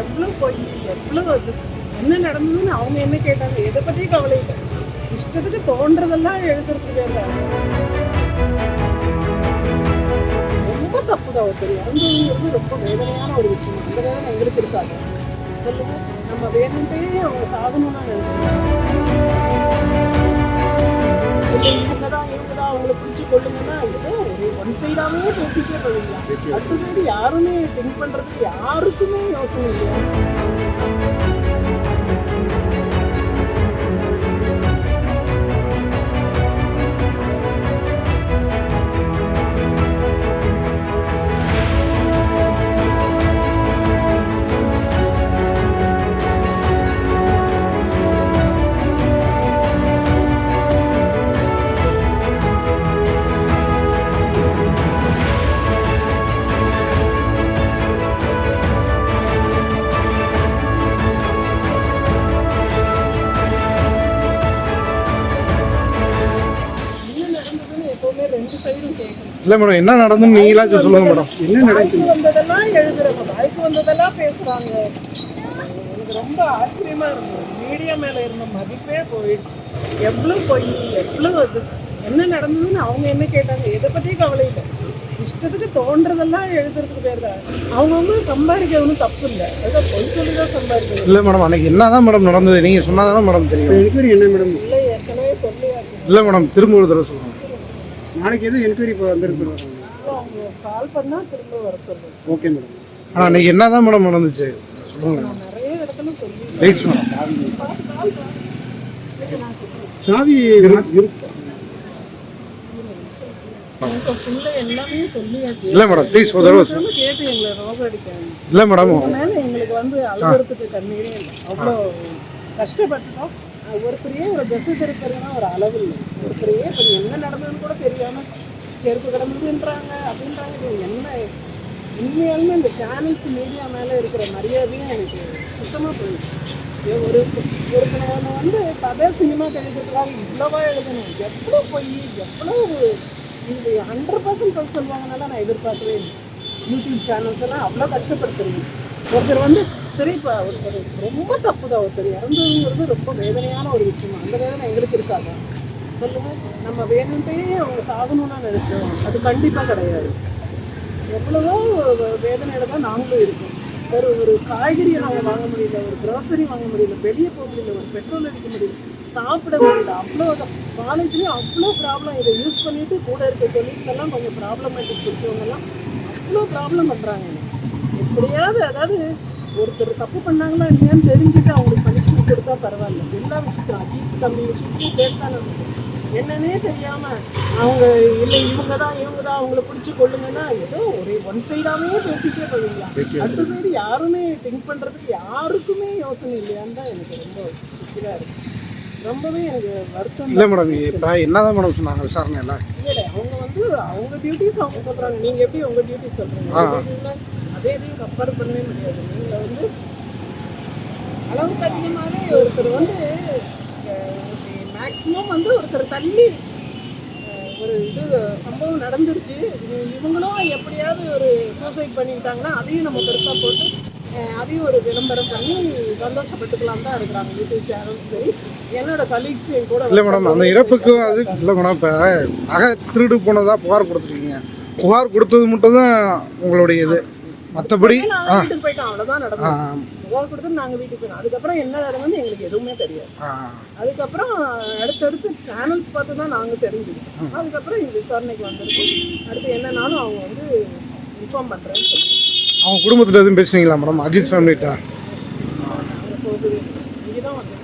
எவ்வளோ போய் எவ்வளோ அது என்ன நடந்ததுன்னு அவங்க என்ன கேட்டாங்க? எதை பற்றி கவலை இல்லை. இஷ்டத்துக்கு தோன்றதெல்லாம் எழுதுறதுக்கு இல்லை ரொம்ப தப்பு தான் ஒருத்தர் இறந்ததுங்கிறது ரொம்ப வேதனையான ஒரு விஷயம். அந்த வேதனை எங்களுக்கு இருக்காது. சொல்லுங்க. நம்ம வேணுன்ட்டே அவங்க சாகணும்னு நினைச்சோம் இவங்க தான் அவங்களை பிடிச்சி கொள்ளுங்கன்னா இது ஒன் சைடாகவே பேசிட்டே போயிடலாம் அடுத்த சைடு யாருமே திங்க் பண்ணுறதுக்கு யாருக்குமே யோசனை இல்லையா இல்லை மேடம் என்ன நடந்துன்னு நீங்களா சொல்லுங்க மேடம். என்ன வாய்க்கு வந்ததெல்லாம் எழுதுறாங்க வாய்க்கு வந்ததெல்லாம் பேசுறாங்க. எனக்கு ரொம்ப ஆச்சரியமா இருந்தது. மீடியா மேல இருந்த மதிப்பே போயிடுச்சு. எவ்வளவு பொய் எவ்வளவு இது என்ன நடந்ததுன்னு அவங்க என்ன கேட்டாங்க? எதை பத்தியும் கவலை இல்லை. இஷ்டத்துக்கு தோன்றதெல்லாம் எழுதுறதுக்கு பேர் தான். அவங்க வந்து சம்பாதிக்கிறது தப்பு இல்லை. அதான் பொய் சொல்லி தான் சம்பாதிக்கணும் இல்லை மேடம் அன்னைக்கு என்னதான் மேடம் நடந்தது? நீங்கள் சொன்னாதானே மேடம் தெரியும். என்ன மேடம் இல்லை ஏற்கனவே சொல்லியாச்சு. இல்லை மேடம் திரும்ப ஒரு தடவை சொல்லுங்கள் நாளைக்கு எதுவும் என்கொயரி இப்போ வந்திருக்கு? கால் பண்ணா திரும்ப வர சொல்லுங்க ஓகே மேடம் ஆனால் அன்னைக்கு என்னதான் மேடம் நடந்துச்சு? சொல்லுங்க. நிறைய இடத்துல சொல்லி மேடம். சாவி இருக்கு உங்க புள்ள எல்லாமே சொல்லியாச்சு. இல்லை மேடம் ப்ளீஸ் ஒரு தடவை திரும்ப கேட்டு எங்களை ரோக அடிக்காங்க இல்லை மேடம் அதனால எங்களுக்கு வந்து அழுகுறதுக்கு கண்ணீரே இல்லை. அவ்வளோ கஷ்டப்பட்டோம் அஹ் ஒருத்தரையே ஒரு பஸ் திருப்பதுன்னா ஒரு அளவு இல்லை. ஒருத்தரையே இப்போ என்ன நடந்ததுன்னு கூட தெரியாமல் செருப்பு கிடந்ததுன்றாங்க அப்படின்றாங்க. இது என்ன? உண்மையாலுமே இந்த சேனல்ஸ் மீடியா மேலே இருக்கிற மரியாதையும் எனக்கு சுத்தமாக போயிடுச்சு ஒரு ஒருத்தனை வந்து கதை சினிமா கழிக்கிறதுக்காக இவ்வளோவா எழுதணும். எவ்வளோ போய் எவ்வளோ இது ஹண்ட்ரட் பர்சன்ட் பொய் சொல்லுவாங்கனால நான் எதிர்பார்க்கவே இல்லை. யூடியூப் சேனல்ஸ் எல்லாம் அவ்வளோ கஷ்டப்படுத்துறீங்க. ஒருத்தர் வந்து சரி இப்போ ஒருத்தர் ரொம்ப தப்பு தான் ஒருத்தர் இறந்ததுங்கிறது ரொம்ப வேதனையான ஒரு விஷயம்? அந்த வேதனை எங்களுக்கு இருக்காது? சொல்லுங்கள் நம்ம வேணுன்ட்டே அவங்க சாகணும்னு நினச்சோம். அது கண்டிப்பாக கிடையாது. எவ்வளவோ வேதனையில தான் நாங்களும் இருக்கோம். ஒரு ஒரு காய்கறியை நாங்கள் வாங்க முடியல ஒரு க்ராசரி வாங்க முடியல வெளியே போக முடியல ஒரு பெட்ரோல் அடிக்க முடியல சாப்பிட முடியல அவ்வளோ காலேஜ்லேயும் அவ்வளோ ப்ராப்ளம் இதை யூஸ் பண்ணிட்டு கூட இருக்க கொலீக்ஸ் எல்லாம் கொஞ்சம் ப்ராப்ளமேட்டிக் பிடிச்சவங்கெல்லாம் அவ்வளோ ப்ராப்ளம் பண்ணுறாங்க எப்படியாவது அதாவது ஒருத்தர் தப்பு பண்ணாங்களா இல்லையான்னு தெரிஞ்சுட்டு அவங்களுக்கு பனிஷ்மெண்ட் கொடுத்தா பரவாயில்ல. எல்லா விஷயத்தையும் அஜித் தம்பி விஷயத்தையும் சொல்றேன். என்னன்னே தெரியாம அவங்க இல்லை இவங்க தான் இவங்க தான் அவங்கள பிடிச்சி கொள்ளுங்கன்னா ஏதோ ஒரே ஒன் சைடாவே பேசிட்டே போயிடலாம் அடுத்த சைடு யாருமே திங்க் பண்றதுக்கு யாருக்குமே யோசனை இல்லையான்னு தான் எனக்கு ரொம்ப இதா இருக்கு. ரொம்பவே எனக்கு வருத்தம் இல்லை மேடம் இப்போ என்னதான் மேடம் சொன்னாங்க விசாரணையில் இல்லை அவங்க வந்து அவங்க டியூட்டிஸ் அவங்க சொல்றாங்க. நீங்க எப்படி உங்க டியூட்டிஸ் ல அதே இதையும் கம்பேர் பண்ணவே முடியாது. நீங்க வந்து அளவுக்கு அதிகமாகவே ஒருத்தர் வந்து மேக்ஸிமம் வந்து ஒருத்தர் தள்ளி ஒரு இது சம்பவம் நடந்துருச்சு. இவ- இவங்களும் எப்படியாவது ஒரு சூசைட் பண்ணிக்கிட்டாங்கன்னா அதையும் நம்ம பெருசாக போட்டு அதையும் ஒரு விளம்பரம் பண்ணி சந்தோஷப்பட்டுக்கலாம் தான் இருக்கிறாங்க யூடியூப் சேனல்ஸ் சரி என்னோட கலீக்ஸ் என் கூட இல்லை மேடம் அந்த இறப்புக்கும் அது இல்லை மேடம் இப்போ நகை திருடு போனதாக புகார் கொடுத்துருக்கீங்க. புகார் கொடுத்தது மட்டும் தான் உங்களுடைய இது. மற்றபடி வீட்டுக்கு போயிட்டேன் அவ்வளோதான் நடந்தது. புகார் கொடுத்து நாங்கள் வீட்டுக்கு போயிட்டோம். அதுக்கப்புறம் என்ன நடந்ததுன்னு எங்களுக்கு எதுவுமே தெரியாது. அதுக்கப்புறம் அடுத்தடுத்து சேனல்ஸ் பார்த்து தான் நாங்கள் தெரிஞ்சுக்கிட்டோம் அதுக்கப்புறம் இந்த விசாரணைக்கு வந்திருக்கோம் அடுத்து என்னன்னாலும் அவங்க வந்து இன்ஃபார்ம் பண்ணுறேன்னு சொல்லி அவங்க குடும்பத்தில் எதுவும் பேசுனீங்களா மேடம் அஜித் ஃபேமிலிட்ட இங்கே தான் வந்திருக்கோம்.